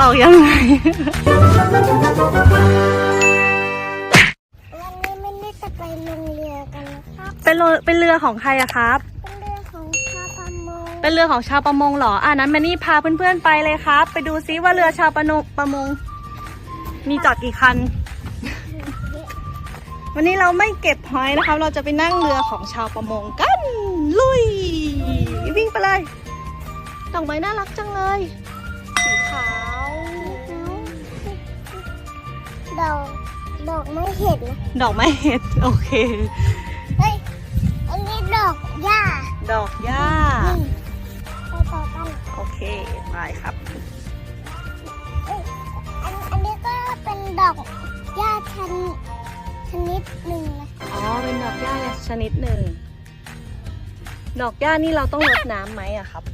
ออกยังไง วันนี้ไม่ได้จะไปลงเรือกันนะครับ เป็นเรือเป็นเรือของใครอะครับ เป็นเรือของชาวประมงเป็นเรือของชาวประมงเหรอ อ่านั้นแมนนี่พาเพื่อนๆไปเลยครับ ไปดูซิว่าเรือชาวประมงประมง มีจอดกี่คัน วันนี้เราไม่เก็บหอยนะคะเราจะไปนั่งเรือของชาวประมงกัน ลุย วิ่งไปเลยดอกไม้น่ารักจังเลย ดอกดอกไม่เห็นนะดอกไม้เห็ดโอเค เฮ้ยอันนี้ดอกหญ้าดอกหญ้านี่ไปต่อกันโอเคไปครับ เอ้ยอันอันนี้ก็เป็นดอกหญ้าชนชนิดหนึ่งนะอ๋อเป็นดอกหญ้าชนิดหนึ่ง ดอกหญ้านี่เราต้องรดน้ำไหมอะครับ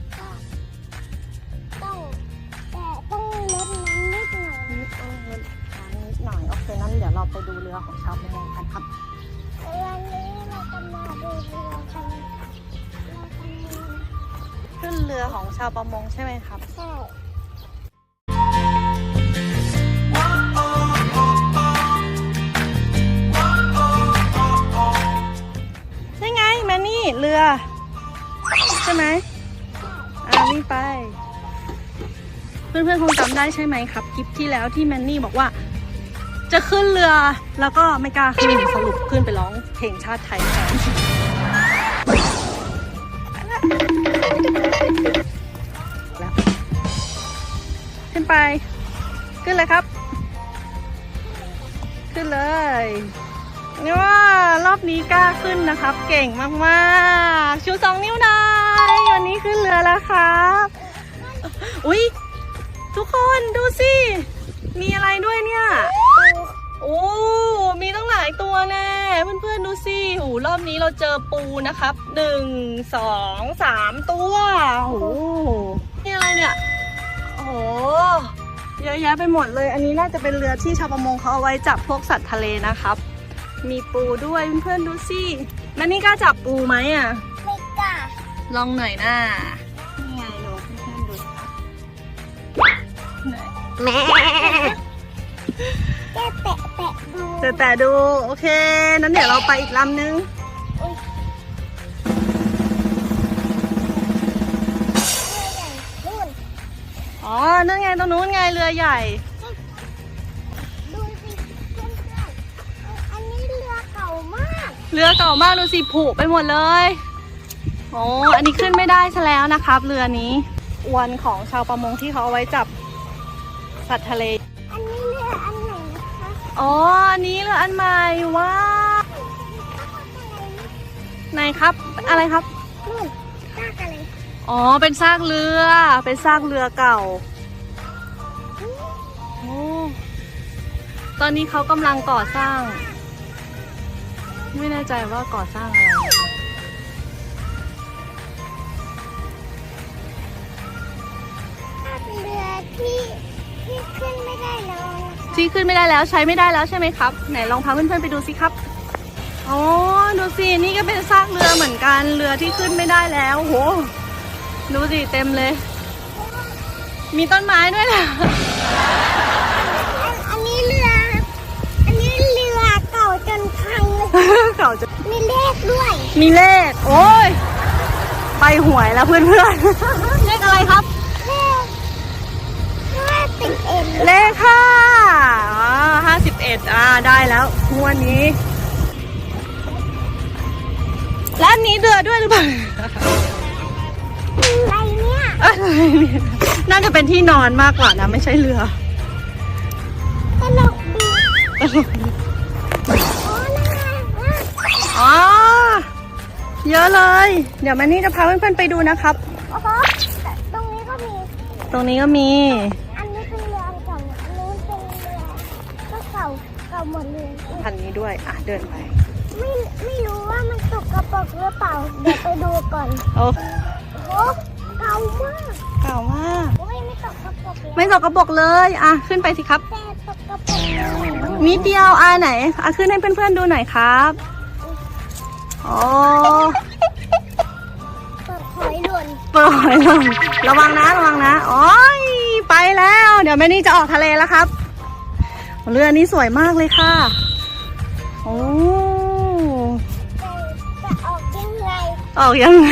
เดี๋ยวเราไปดูเรือของชาวประมงกันครับวันนี้เราจะมาดูเรือกันเราจะมาขึ้นเรือของชาวประมงใช่ไหมครับ ใช่นี่ไงแมนนี่เรือ ใช่ไหมอ่าวิ่งไป เพื่อนๆคงจำได้ใช่ไหมครับคลิปที่แล้วที่แมนนี่บอกว่า จะขึ้นเรือแล้วก็ไม่กล้าขึ้นสรุปขึ้นไปร้องเพลงชาติไทยแทนแล้วขึ้นไป ขึ้นเลยครับ ขึ้นเลยนี่ว่ารอบนี้กล้าขึ้นนะครับ เก่งมากๆ ชูสองนิ้วหน่อยวันนี้ขึ้นเรือแล้วครับอุ๊ยทุกคนดูสิ มีอะไรด้วยเนี่ย โอ้มีตั้งหลายตัวแน่เพื่อนๆดูสิโหรอบนี้เราเจอปูนะครับหนึ่งสองสามตัวโอ้โหนี่อะไรเนี่ยโอ้โหเยอะแยะไปหมดเลย อันนี้น่าจะเป็นเรือที่ชาวประมงเขาเอาไว้จับพวกสัตว์ทะเลนะครับ มีปูด้วยเพื่อนๆดูสิแล้วนี่กล้าจับปูไหมอะไม่กล้าลองหน่อยนะนี่ไงดูเพื่อนๆดูสิครับไหนแม่ แค่แตะแตะดูแต่แต่ดู โอเค นั้นเดี๋ยวเราไปอีกลำนึงอุ๊ยเรือใหญ่นู่นอ๋อ นั่นไงตรงนู้นไงเรือใหญ่ ดูสิเพื่อนๆอันนี้เรือเก่ามากเรือเก่ามากดูสิผุไปหมดเลยโอ้อันนี้ขึ้นไม่ได้ซะแล้วนะครับ เรือนี้ อวนของชาวประมงที่เขาเอาไว้จับสัตว์ทะเล อ๋อ อันนี้เรืออันใหม่ว้าวไหนครับ อะไรครับ นู่นซากอะไรอ๋อ เป็นซากเรือ เป็นซากเรือเก่า โอ้ ตอนนี้เขากำลังก่อสร้าง ไม่แน่ใจว่าก่อสร้างอะไรนะคะซากเรือที่ที่ขึ้นไม่ได้แล้ว นะคะที่ขึ้นไม่ได้แล้วใช้ไม่ได้แล้วใช่ไหมครับ ไหนลองพาเพื่อนๆไปดูสิครับอ๋อดูสินี่ก็เป็นซากเรือเหมือนกันเรือที่ขึ้นไม่ได้แล้วโหดูสิเต็มเลย มีต้นไม้ด้วยนะอันอันนี้เรือ อันนี้เรือเก่าจนพังเลยเก่าจะมีเลขด้วย มีเลข โอ้ยไปหวยแล้วเพื่อนๆเลขอะไรครับ เลขห้าสิบเอ็ดเลขห้าอ๋อห้าสิบเอ็ ดอ่าได้แล้วงวดนี้และอันนี้เรือด้วยหรือเปล่าอะไรเนี่ยอะไรเนี่ยน่าจะเป็นที่นอนมากกว่านะ ไม่ใช่เรือตลกดีอ๋อนั่นไงว่าอ๋อเยอะเลย เดี๋ยวมันนี่จะพาเพื่อนๆไปดูนะครับโอ้โหแต่ตรงนี้ก็มี ตรงนี้ก็มี อันนี้เป็นเรืออันเก่าอันนู้นเป็นเรือก็เก่าเก่าหมดเลยพันนี้ด้วยอะเดินไป ไม่ไม่รู้ว่ามันตกกระปรกหรือเปล่า เดี๋ยวไปดูก่อน โอ้โอ้เก่ามาก เก่ามาก โอ้ยไม่ตกกระปรกเลยไม่สกปรกเลย อะขึ้นไปสิครับ แต่ตกกระปรกเลยนิดเดียวอะไหนอะขึ้นให้เพื่อนๆดูหน่อยครับโอ้เปิดหอยหล่นปล่อยเลยระวังนะระวังนะ โอ้ยไปแล้ว เดี๋ยวแม่นี่จะออกทะเลแล้วครับ เรือนี้สวยมากเลยค่ะ โอ้จะออกยังไงออกยังไง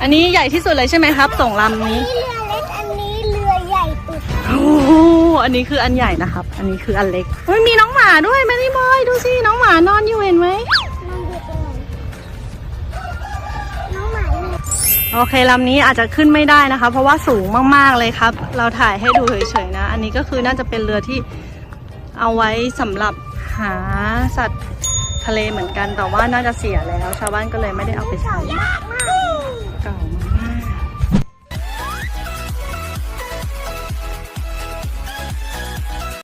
อันนี้ใหญ่ที่สุดเลยใช่ไหมครับสองลำนี้นี่เรือเล็กอันนี้เรือใหญ่สุดโอ้โหอันนี้คืออันใหญ่นะครับ อันนี้คืออันเล็กเฮ้ยมีน้องหมาด้วยแม่นี่บอยดูสิน้องหมานอนอยู่เห็นไหม โอเคลำนี้อาจจะขึ้นไม่ได้นะคะ เพราะว่าสูงมากๆเลยครับ เราถ่ายให้ดูเฉยๆนะ อันนี้ก็คือน่าจะเป็นเรือที่เอาไว้สำหรับหาสัตว์ทะเลเหมือนกัน แต่ว่าน่าจะเสียแล้ว ชาวบ้านก็เลยไม่ได้เอาไปใช้มามาก